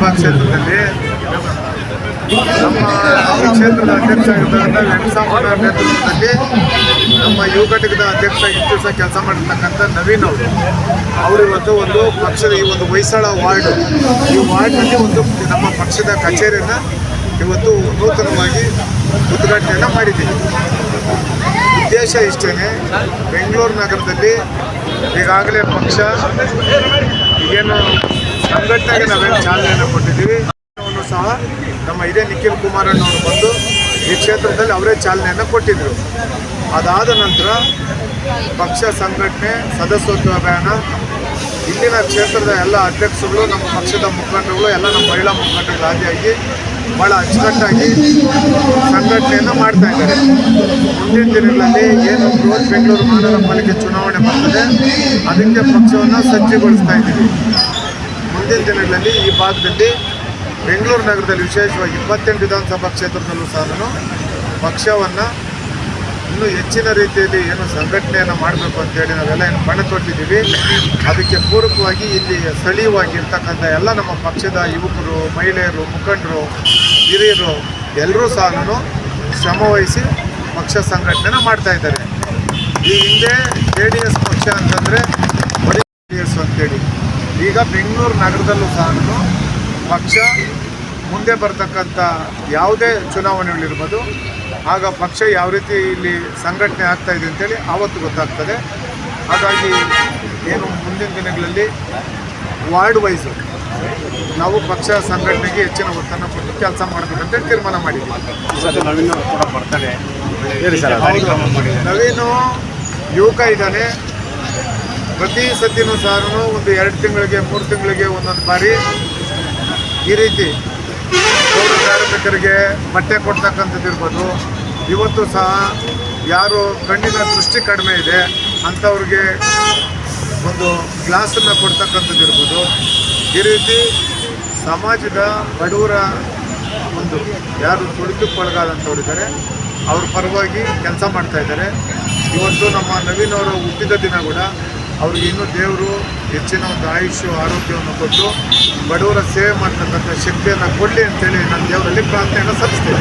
ವಿಧಾನಸಭಾ ಕ್ಷೇತ್ರದಲ್ಲಿ ನಮ್ಮ ಈ ಕ್ಷೇತ್ರದ ಅಧ್ಯಕ್ಷ ಆಗಿರ್ತಕ್ಕಂಥ ವೆಂಕಟಸಾಮಣ್ಣ ನೇತೃತ್ವದಲ್ಲಿ ನಮ್ಮ ಯುವ ಘಟಕದ ಅಧ್ಯಕ್ಷ ಇಷ್ಟು ದಿವಸ ಕೆಲಸ ಮಾಡಿರ್ತಕ್ಕಂಥ ನವೀನ್ ಅವರು. ಅವರು ಇವತ್ತು ಒಂದು ಪಕ್ಷದ ಈ ಒಂದು ಹೊಯ್ಸಳ ವಾರ್ಡ್. ಈ ವಾರ್ಡ್ನಲ್ಲಿ ಒಂದು ನಮ್ಮ ಪಕ್ಷದ ಕಚೇರಿಯನ್ನು ಇವತ್ತು ನೂತನವಾಗಿ ಉದ್ಘಾಟನೆಯನ್ನು ಮಾಡಿದ್ದೀವಿ. ಉದ್ದೇಶ ಇಷ್ಟೇ ಬೆಂಗಳೂರು ನಗರದಲ್ಲಿ ಈಗಾಗಲೇ ಪಕ್ಷ ಏನು ಸಂಘಟನೆಗೆ ನಾವೇನು ಚಾಲನೆಯನ್ನು ಕೊಟ್ಟಿದ್ದೀವಿ. ಅನ್ನು ಸಹ ನಮ್ಮ ಹಿರಿಯ ನಿಖಿಲ್ ಕುಮಾರಣ್ಣವರು ಬಂದು ಈ ಕ್ಷೇತ್ರದಲ್ಲಿ ಅವರೇ ಚಾಲನೆಯನ್ನು ಕೊಟ್ಟಿದ್ದರು ಅದಾದ ನಂತರ ಪಕ್ಷ ಸಂಘಟನೆ, ಸದಸ್ಯತ್ವ ಅಭಿಯಾನ, ಇಲ್ಲಿನ ಕ್ಷೇತ್ರದ ಎಲ್ಲ ಅಧ್ಯಕ್ಷರುಗಳು, ನಮ್ಮ ಪಕ್ಷದ ಮುಖಂಡರುಗಳು, ಎಲ್ಲ ನಮ್ಮ ಮಹಿಳಾ ಮುಖಂಡರುಗಳು ಆದಿಯಾಗಿ ಭಾಳ ಅಚ್ಚುಕಟ್ಟಾಗಿ ಸಂಘಟನೆಯನ್ನು ಮಾಡ್ತಾ ಇದ್ದಾರೆ. ಮುಂದಿನ ದಿನಗಳಲ್ಲಿ ಏನು ಬೃಹತ್ ಬೆಂಗಳೂರು ಮಹಾನಗರ ಪಾಲಿಕೆ ಚುನಾವಣೆ ಬರ್ತದೆ, ಅದಕ್ಕೆ ಪಕ್ಷವನ್ನು ಸಜ್ಜುಗೊಳಿಸ್ತಾ ಇದ್ದೀವಿ. ಮುಂದಿನ ದಿನಗಳಲ್ಲಿ ಈ ಭಾಗದಲ್ಲಿ ಬೆಂಗಳೂರು ನಗರದಲ್ಲಿ ವಿಶೇಷವಾಗಿ ಇಪ್ಪತ್ತೆಂಟು ವಿಧಾನಸಭಾ ಕ್ಷೇತ್ರದಲ್ಲೂ ಸಹ ನಾನು ಪಕ್ಷವನ್ನು ಇನ್ನೂ ಹೆಚ್ಚಿನ ರೀತಿಯಲ್ಲಿ ಏನು ಸಂಘಟನೆಯನ್ನು ಮಾಡಬೇಕು ಅಂತೇಳಿ ನಾವೆಲ್ಲ ಏನು ಪಣ ತೊಟ್ಟಿದ್ದೀವಿ. ಅದಕ್ಕೆ ಪೂರಕವಾಗಿ ಇಲ್ಲಿ ಸ್ಥಳೀಯವಾಗಿರ್ತಕ್ಕಂಥ ಎಲ್ಲ ನಮ್ಮ ಪಕ್ಷದ ಯುವಕರು, ಮಹಿಳೆಯರು, ಮುಖಂಡರು, ಹಿರಿಯರು ಎಲ್ಲರೂ ಸಹ ನಾನು ಶ್ರಮವಹಿಸಿ ಪಕ್ಷ ಸಂಘಟನೆನ ಮಾಡ್ತಾ ಇದ್ದಾರೆ. ಈ ಹಿಂದೆ ಜೆ ಡಿ ಎಸ್ ಪಕ್ಷ ಅಂತಂದರೆ ಡಿ ಎಸ್ ಅಂತೇಳಿ ಈಗ ಬೆಂಗಳೂರು ನಗರದಲ್ಲೂ ಸಹ ಪಕ್ಷ ಮುಂದೆ ಬರ್ತಕ್ಕಂಥ ಯಾವುದೇ ಚುನಾವಣೆಗಳಿರ್ಬೋದು ಆಗ ಪಕ್ಷ ಯಾವ ರೀತಿ ಇಲ್ಲಿ ಸಂಘಟನೆ ಆಗ್ತಾ ಇದೆ ಅಂತೇಳಿ ಆವತ್ತು ಗೊತ್ತಾಗ್ತದೆ. ಹಾಗಾಗಿ ಏನು ಮುಂದಿನ ದಿನಗಳಲ್ಲಿ ವಾರ್ಡ್ ವೈಸ್ ನಾವು ಪಕ್ಷ ಸಂಘಟನೆಗೆ ಹೆಚ್ಚಿನ ಒತ್ತನ್ನು ಕೊಟ್ಟು ಕೆಲಸ ಮಾಡಬೇಕಂತೇಳಿ ತೀರ್ಮಾನ ಮಾಡಿದ್ದೀವಿ. ನವೀನು ಯುವಕ ಇದ್ದಾನೆ. ಪ್ರತಿ ಸತಿನೂ ಸಹ ಒಂದು ಎರಡು ತಿಂಗಳಿಗೆ, ಮೂರು ತಿಂಗಳಿಗೆ ಒಂದೊಂದು ಬಾರಿ ಈ ರೀತಿ ಪೌರ ಕಾರ್ಮಿಕರಿಗೆ ಬಟ್ಟೆ ಕೊಡ್ತಕ್ಕಂಥದ್ದು ಇರ್ಬೋದು. ಇವತ್ತು ಸಹ ಯಾರು ಕಣ್ಣಿನ ದೃಷ್ಟಿ ಕಡಿಮೆ ಇದೆ, ಅಂಥವ್ರಿಗೆ ಒಂದು ಗ್ಲಾಸನ್ನು ಕೊಡ್ತಕ್ಕಂಥದ್ದು ಇರ್ಬೋದು. ಈ ರೀತಿ ಸಮಾಜದ ಬಡವರ ಒಂದು ಯಾರು ತುಳಿತಕ್ಕೊಳಗಾದಂಥವ್ರು ಇದ್ದಾರೆ ಅವ್ರ ಪರವಾಗಿ ಕೆಲಸ ಮಾಡ್ತಾ ಇದ್ದಾರೆ. ಇವತ್ತು ನಮ್ಮ ನವೀನ್ ಅವರು ಹುಟ್ಟಿದ ದಿನ ಕೂಡ ಅವ್ರಿಗೆ ಇನ್ನೂ ದೇವರು ಹೆಚ್ಚಿನ ಒಂದು ಆಯುಷ್ಯ ಆರೋಗ್ಯವನ್ನು ಕೊಟ್ಟು ಬಡವರ ಸೇವೆ ಮಾಡ್ತಕ್ಕಂಥ ಶಕ್ತಿಯನ್ನು ಕೊಡಲಿ ಅಂತೇಳಿ ನಾನು ದೇವರಲ್ಲಿ ಪ್ರಾರ್ಥನೆಯನ್ನು ಸಲ್ಲಿಸ್ತೇನೆ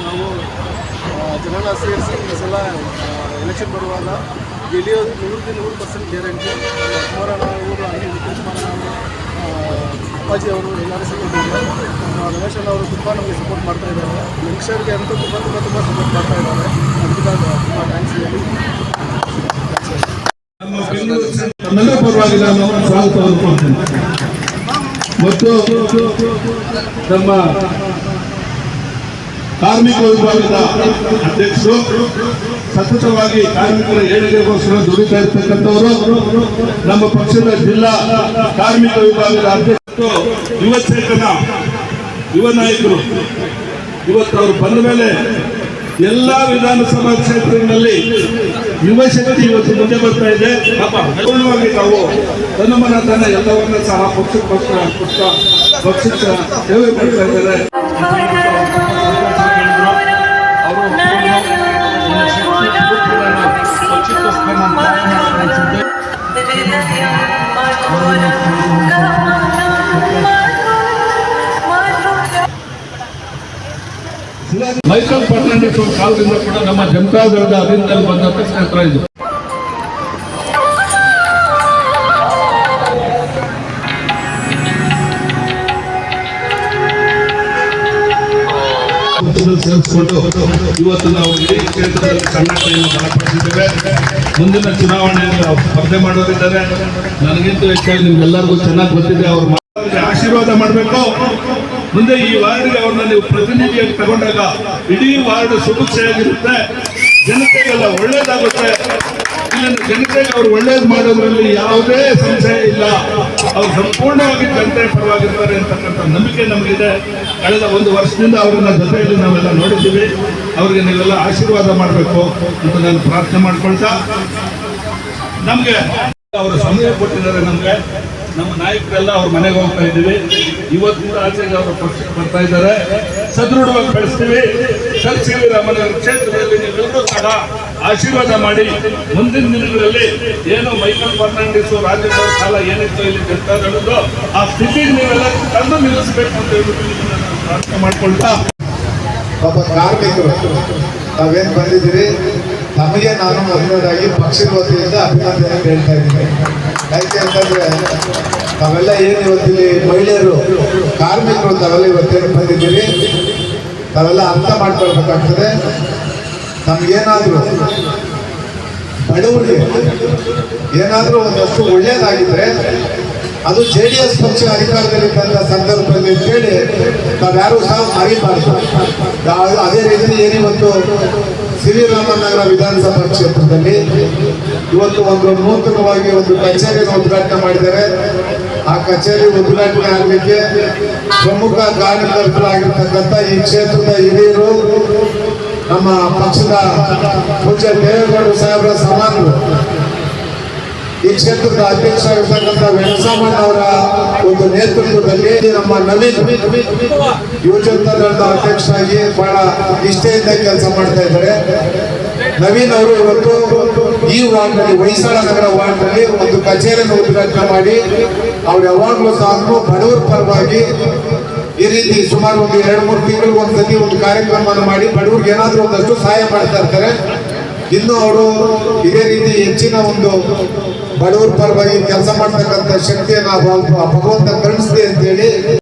ನಾವು ಆ, ಜನನ ಸೇರಿಸಿ ಈ ಸಲ ಎಲೆಕ್ಷನ್ ಬರುವಾಗ ಗೆಲ್ಲಿಯೋದು ನೂರಕ್ಕೆ ನೂರು ಪರ್ಸೆಂಟ್ ಗ್ಯಾರಂಟಿ ಕುಮಾರಣ್ಣ ಅವರು ಅಲ್ಲಿ ಅಪ್ಪಾಜಿ ಅವರು ಎಲ್ಲರೂ ಸಿಕ್ಕಿದ್ದಾರೆ ರಮೇಶ್ ಅವರು ತುಂಬ ನಮಗೆ ಸಪೋರ್ಟ್ ಮಾಡ್ತಾ ಇದ್ದಾರೆ. ಯಂಗ್ಸ್ಟರ್ಗೆ ಅಂತೂ ತುಂಬ ತುಂಬ ತುಂಬ ಸಪೋರ್ಟ್ ಮಾಡ್ತಾ ಇದ್ದಾರೆ. ನಮ್ಮ ಅನ್ಕೊಳ್ತೇನೆ ಮತ್ತು ನಮ್ಮ ಕಾರ್ಮಿಕ ವಿಭಾಗದ ಅಧ್ಯಕ್ಷರು ಸತತವಾಗಿ ಕಾರ್ಮಿಕರ ಏಳಿಗೆಗೋಸ್ಕರ ದುಡಿತಾ ಇರ್ತಕ್ಕಂಥವರು, ನಮ್ಮ ಪಕ್ಷದ ಜಿಲ್ಲಾ ಕಾರ್ಮಿಕ ವಿಭಾಗದ ಅಧ್ಯಕ್ಷರು, ಯುವ ಚೇತನ, ಯುವ ನಾಯಕರು, ಇವತ್ತು ಅವರು ಬಂದ ಮೇಲೆ ಎಲ್ಲ ವಿಧಾನಸಭಾ ಕ್ಷೇತ್ರಗಳಲ್ಲಿ ಯುವ ಶಕ್ತಿ ಇವತ್ತು ಮುಂದೆ ಬರ್ತಾ ಇದೆ. ಪೂರ್ಣವಾಗಿ ನಾವು ತನ್ನ ಎಲ್ಲವನ್ನ ಸಹ ಪಕ್ಷ ಪಕ್ಷ ಪಕ್ಷಕ್ಕೆ ಸೇವೆ ಮಾಡ್ತಾ ಇದ್ದಾರೆ. ಮೈಸೂರು ಫರ್ನಾಂಡಿಸ್ ಅವ್ರ ಕಾಲದಿಂದ ಕೂಡ ನಮ್ಮ ಜನತಾದಳದ ಅಧೀನದಲ್ಲಿ ಬಂದಂತ ಕ್ಷೇತ್ರ ಇದು. ಸೇರಿಸಿಕೊಂಡು ಇವತ್ತು ನಾವು ಇಡೀ ಕ್ಷೇತ್ರದಲ್ಲಿ ಕರ್ನಾಟಕವನ್ನು ಬಲಪಡಿಸಿದ್ದೇವೆ. ಮುಂದಿನ ಚುನಾವಣೆಯಲ್ಲಿ ನಾವು ಸ್ಪರ್ಧೆ ಮಾಡೋರಿದ್ದಾರೆ. ನನಗಿಂತೂ ಹೆಚ್ಚಾಗಿ ನಿಮ್ಗೆಲ್ಲರಿಗೂ ಚೆನ್ನಾಗಿ ಗೊತ್ತಿದೆ, ಅವ್ರ ಆಶೀರ್ವಾದ ಮಾಡಬೇಕು. ಮುಂದೆ ಈ ವಾರ್ಡ್ಗೆ ಅವ್ರನ್ನ ನೀವು ಪ್ರತಿನಿಧಿಯಾಗಿ ತಗೊಂಡಾಗ ಇಡೀ ವಾರ್ಡ್ ಸುಭಿಕ್ಷೆಯಾಗಿರುತ್ತೆ ಜನತೆಗೆಲ್ಲ ಒಳ್ಳೇದಾಗುತ್ತೆ. ಜನತೆಗೆ ಅವ್ರು ಒಳ್ಳೇದು ಮಾಡೋದ್ರಲ್ಲಿ ಯಾವುದೇ ಸಂಶಯ ಇಲ್ಲ. ಅವ್ರು ಸಂಪೂರ್ಣವಾಗಿ ಜನತೆ ಪರವಾಗಿರ್ತಾರೆ ಅಂತಕ್ಕಂಥ ನಂಬಿಕೆ ನಮಗಿದೆ. ಕಳೆದ ಒಂದು ವರ್ಷದಿಂದ ಅವ್ರನ್ನ ಜೊತೆಯಲ್ಲಿ ನಾವೆಲ್ಲ ನೋಡಿದ್ದೀವಿ. ಅವ್ರಿಗೆ ನೀವೆಲ್ಲ ಆಶೀರ್ವಾದ ಮಾಡಬೇಕು ಅಂತ ನಾನು ಪ್ರಾರ್ಥನೆ ಮಾಡ್ಕೊಳ್ತಾ. ನಮಗೆ ಅವರು ಸಮಯ ಕೊಟ್ಟಿದ್ದಾರೆ ನಮಗೆ. ನಮ್ಮ ನಾಯಕರೆಲ್ಲ ಅವ್ರ ಮನೆಗೆ ಹೋಗ್ತಾ ಇದ್ದೀವಿ. ಇವತ್ತಿಂದ ಆಚೆಗೆ ಅವರು ಪಕ್ಷಕ್ಕೆ ಬರ್ತಾ ಇದ್ದಾರೆ. ಸದೃಢವಾಗಿ ಬೆಳೆಸ್ತೀವಿ. ಸರ್ ಸಿ ವಿ ರಾಮನ ಕ್ಷೇತ್ರದಲ್ಲಿ ನೀವೆಲ್ಲರೂ ಸಹ ಆಶೀರ್ವಾದ ಮಾಡಿ ಮುಂದಿನ ದಿನಗಳಲ್ಲಿ ಏನು ಮೈಕಲ್ ಫರ್ನಾಂಡಿಸ್, ರಾಜೇಂದ್ರ ಕಾಲ ಏನಿತ್ತು ಇಲ್ಲಿ ಜನತಾದಳದ್ದು ಆ ಸ್ಥಿತಿಗೆ ನೀವೆಲ್ಲ ತಂದು ನಿಲ್ಲಿಸಬೇಕು ಅಂತ ಹೇಳ್ಬಿಟ್ಟು ಪ್ರಾರ್ಥನೆ ಮಾಡ್ಕೊಳ್ತಾ ಒಬ್ಬ ಕಾರ್ಮಿಕರು ತಾವೇನು ಬಂದಿದ್ದೀರಿ? ನಮಗೆ ನಾನು ಮೊದಲನೇದಾಗಿ ಪಕ್ಷದ ವತಿಯಿಂದ ಅಭಿನಂದನೆ ಹೇಳ್ತಾ ಇದ್ದೀನಿ. ಯಾಕೆ ಅಂತಂದ್ರೆ ತಾವೆಲ್ಲ ಏನು ಇವತ್ತಿಲ್ಲಿ ಮಹಿಳೆಯರು, ಕಾರ್ಮಿಕರು ತಾವೆಲ್ಲ ಇವತ್ತೇನು ಬಂದಿದ್ದೀರಿ ತಾವೆಲ್ಲ ಅರ್ಥ ಮಾಡ್ಕೊಳ್ಬೇಕಾಗ್ತದೆ. ನಮ್ಗೇನಾದ್ರೂ ಬಡವರಿಗೆ ಏನಾದರೂ ಒಂದಷ್ಟು ಒಳ್ಳೇದಾಗಿದ್ರೆ ಅದು ಜೆ ಡಿ ಎಸ್ ಪಕ್ಷ ಅಧಿಕಾರದಲ್ಲಿದ್ದಂಥ ಸಂದರ್ಭದಲ್ಲಿ ಅಂತೇಳಿ ನಾವ್ಯಾರೂ ಸಹ ಮರಿಬಾರ್ದು. ಅದೇ ರೀತಿ ಏನಿವತ್ತು ಸಿರಿರಾಮನಗರ ವಿಧಾನಸಭಾ ಕ್ಷೇತ್ರದಲ್ಲಿ ಇವತ್ತು ಒಂದು ನೂತನವಾಗಿ ಒಂದು ಕಚೇರಿಯನ್ನು ಉದ್ಘಾಟನೆ ಮಾಡಿದ್ದಾರೆ. ಆ ಕಚೇರಿ ಉದ್ಘಾಟನೆ ಆಗಲಿಕ್ಕೆ ಪ್ರಮುಖ ಕಾರ್ಯಕರ್ತರಾಗಿರ್ತಕ್ಕಂಥ ಈ ಕ್ಷೇತ್ರದ ಹಿರಿಯರು, ನಮ್ಮ ಪಕ್ಷದ ಪೂಜ್ಯ ದೇವೇಗೌಡ ಸಾಹೇಬರ ಸಮಾನರು. ಈ ಕ್ಷೇತ್ರದ ಅಧ್ಯಕ್ಷ ಆಗಿರ್ತಕ್ಕಂಥ ವೆಂಕಟರಾಮಣ್ಣ ಅವರ ಒಂದು ನೇತೃತ್ವದಲ್ಲಿ ನಮ್ಮ ನವೀನ್ ಯುವಜನತಾದಳದ ಅಧ್ಯಕ್ಷರಾಗಿ ಬಹಳ ನಿಷ್ಠೆಯಿಂದ ಕೆಲಸ ಮಾಡ್ತಾ ಇದ್ದಾರೆ. ನವೀನ್ ಅವರು ಇವತ್ತು ಈ ವಾರ್ಡ್ನಲ್ಲಿ, ಹೊಯ್ಸಾಳ ನಗರ ವಾರ್ಡ್ನಲ್ಲಿ ಒಂದು ಕಚೇರಿಯನ್ನು ಉದ್ಘಾಟನೆ ಮಾಡಿ, ಅವ್ರು ಯಾವಾಗಲೂ ಸಹ ಬಡವರ ಪರವಾಗಿ ಈ ರೀತಿ ಸುಮಾರು ಒಂದು ಎರಡು ಮೂರು ತಿಂಗಳಿಗೆ ಒಂದ್ಸತಿ ಒಂದು ಕಾರ್ಯಕ್ರಮವನ್ನು ಮಾಡಿ ಬಡವರಿಗೆ ಏನಾದರೂ ಒಂದಷ್ಟು ಸಹಾಯ ಮಾಡ್ತಾ ಇರ್ತಾರೆ. ಇನ್ನು ಅವರು ಇದೇ ರೀತಿ ಹೆಚ್ಚಿನ ಒಂದು ಬಡವರ ಪರವಾಗಿ ಕೆಲಸ ಮಾಡ್ತಕ್ಕಂಥ ಶಕ್ತಿಯನ್ನು ಭಗವಂತ ಅಂತ ಅಂತೇಳಿ